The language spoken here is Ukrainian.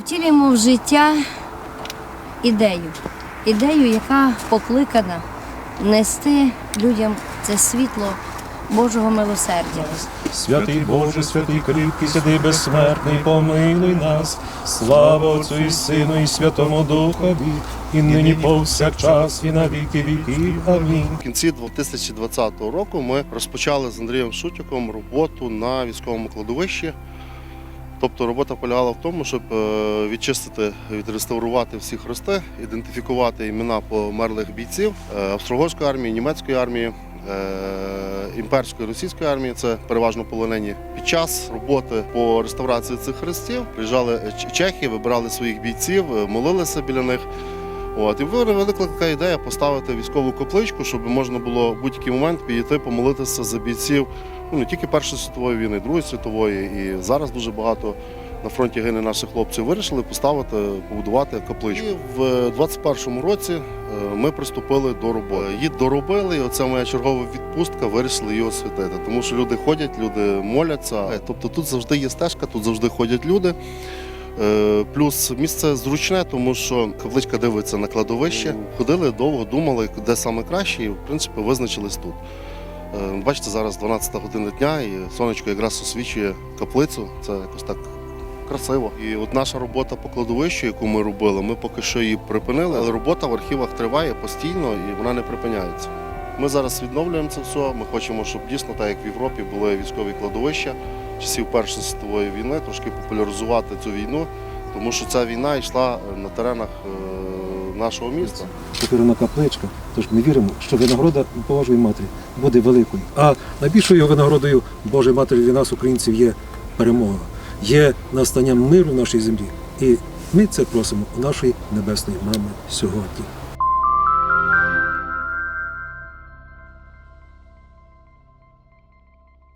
Втілюємо в життя ідею. Ідею, яка покликана нести людям це світло Божого милосердя. Святий Боже, святий кріпкий, святий безсмертний, помилуй нас. Слава Отцю і Сину, і Святому Духові, і нині повсякчас, і на віки віків. Амінь. В кінці 2020 року ми розпочали з Андрієм Шутяком роботу на військовому кладовищі. Тобто робота полягала в тому, щоб е, відчистити, відреставрувати всі хрести, ідентифікувати імена померлих бійців австрогорської армії, німецької армії, е, імперської російської армії. Це переважно полонені. Під час роботи по реставрації цих хрестів приїжджали чехи, вибирали своїх бійців, е, молилися біля них. От, і виникла така ідея поставити військову капличку, щоб можна було в будь-який момент підійти помолитися за бійців ну, не тільки Першої світової війни, Другої світової. І зараз дуже багато на фронті гине наших хлопців. Вирішили поставити, побудувати капличку. І в 21-му році е, ми приступили до роботи. Її доробили, і оце моя чергова відпустка, вирішили її освятити. Тому що люди ходять, люди моляться. Е, Тобто тут завжди є стежка, тут завжди ходять люди. Е, Плюс місце зручне, тому що капличка дивиться на кладовище. Ходили довго, думали, де саме краще, і в принципі визначились тут. Е, Бачите, зараз 12 година дня, і сонечко якраз освічує каплицю. Це якось так красиво. І от наша робота по кладовищу, яку ми робили, ми поки що її припинили, але робота в архівах триває постійно і вона не припиняється. Ми зараз відновлюємо це все. Ми хочемо, щоб дійсно, так як в Європі, були військові кладовища часів Першої світової війни, трошки популяризувати цю війну, тому що ця війна йшла на теренах е, нашого міста. Чотирина капличка. Тож ми віримо, що винагорода Божої Матері буде великою. А найбільшою винагородою Божої Матері для нас, українців, є перемога, є настання миру в нашій землі. І ми це просимо у нашої небесної мами сьогодні.